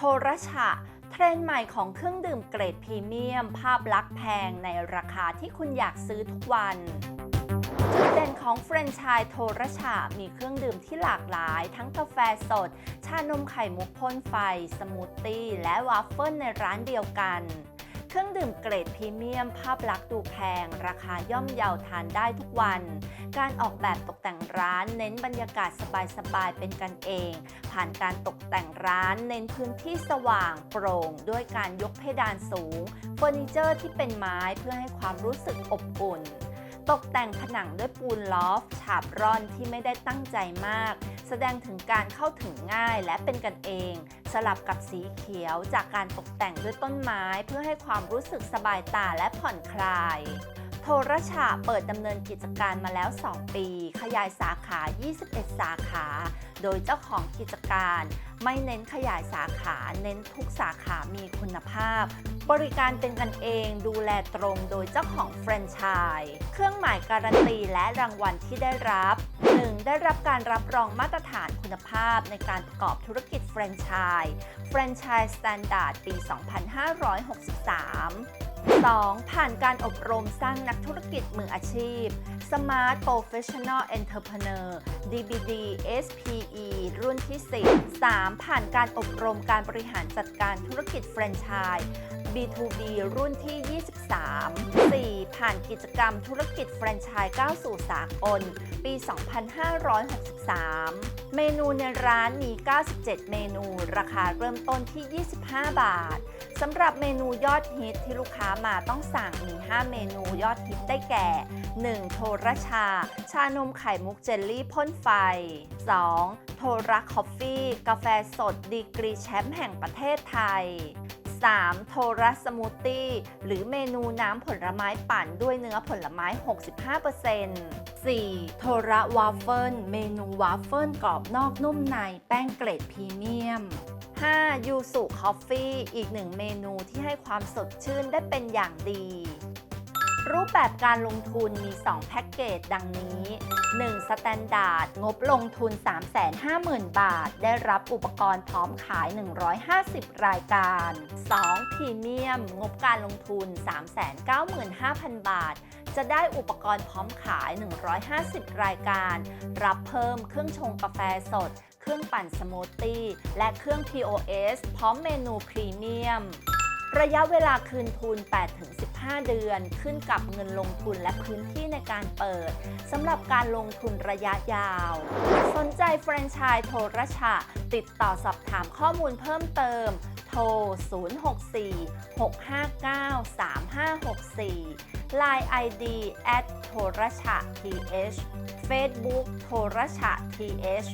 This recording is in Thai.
โทรชะเทรนด์ใหม่ของเครื่องดื่มเกรดพรีเมียม ภาพลักษณ์แพงในราคาที่คุณอยากซื้อทุกวันจุดเด่นของแฟรนไชส์โทรชะมีเครื่องดื่มที่หลากหลาย ทั้งกาแฟสด ชานมไข่มุกพ่นไฟ สมูทตี้ และวาฟเฟิลในร้านเดียวกัน เครื่องดื่มเกรดพรีเมียม ภาพลักษณ์ดูแพง ราคาย่อมเยาทานได้ทุกวัน การออกแบบตกแต่งร้านเน้นบรรยากาศสบายๆเป็นกันเอง ผ่านการตกแต่งร้านเน้นพื้นที่สว่างโปร่ง ด้วยการยกเพดานสูงเฟอร์นิเจอร์ที่เป็นไม้เพื่อให้ความรู้สึกอบอุ่น ตกแต่งผนังด้วยปูนลอฟฉาบร่อนที่ไม่ได้ตั้งใจมาก แสดงถึงการเข้าถึงง่ายและเป็นกันเอง สลับกับสีเขียวจากการตกแต่งด้วยต้นไม้เพื่อให้ความรู้สึกสบายตาและผ่อนคลาย โทรชาเปิดดำเนินกิจการมาแล้ว 2 ปี ขยายสาขา 21 สาขา โดยเจ้าของกิจการไม่เน้นขยายสาขา เน้นทุกสาขามีคุณภาพ บริการเป็นกันเองดูแลตรงโดยเจ้าของแฟรนไชส์เครื่องหมายการันตีและรางวัลที่ได้รับ 1. ได้รับการรับรองมาตรฐานคุณภาพในการประกอบธุรกิจแฟรนไชส์แฟรนไชส์สแตนดาร์ดปี 2563 2. ผ่านการอบรมสร้างนักธุรกิจมืออาชีพ Smart Professional Entrepreneur DBD SPE รุ่นที่ 10 3. ผ่านการอบรมการบริหารจัดการธุรกิจแฟรนไชส์ B2B รุ่นที่ 23 4. ผ่านกิจกรรมธุรกิจแฟรนไชส์ก้าวสู่สากล ปี 2563 เมนูในร้านมี 97 เมนู ราคาเริ่มต้นที่ 25 บาท สำหรับเมนูยอดฮิตที่ลูกค้ามาต้องสั่งมี 5 เมนูยอดฮิตได้แก่ 1. โทรชา ชานมไข่มุกเจลลี่พ่นไฟ 2. โทรคอฟฟี่ กาแฟสดดีกรีแชมป์แห่งประเทศไทย 3. โทรัสสมูทตี้หรือเมนูน้ำผลไม้ปั่นด้วยเนื้อผลไม้ 65% 4. โทระวาฟเฟิลเมนูวาฟเฟิลกรอบนอกนุ่มในแป้งเกรดพรีเมียม 5. ยูสุคอฟฟี่อีกหนึ่งเมนูที่ให้ความสดชื่นได้เป็นอย่างดี รูปแบบการลงทุนมี 2 แพ็กเกจดังนี้ 1. สแตนดาร์ดงบลงทุน 350,000 บาท ได้รับอุปกรณ์พร้อมขาย 150 รายการ 2. พรีเมียม งบการลงทุน 395,000 บาท จะได้อุปกรณ์พร้อมขาย 150 รายการ รับเพิ่มเครื่องชงกาแฟสด เครื่องปั่นสมูทตี้ และเครื่อง POS พร้อมเมนูพรีเมียม ระยะเวลาคืนทุน 8-15 เดือน ขึ้นกับเงินลงทุนและพื้นที่ในการเปิดสำหรับการลงทุนระยะยาว สนใจแฟรนไชส์โทรชะ ติดต่อสอบถามข้อมูลเพิ่มเติม โทร 064-659-3564 Line ID at โทรชะ th Facebook โทรชะ th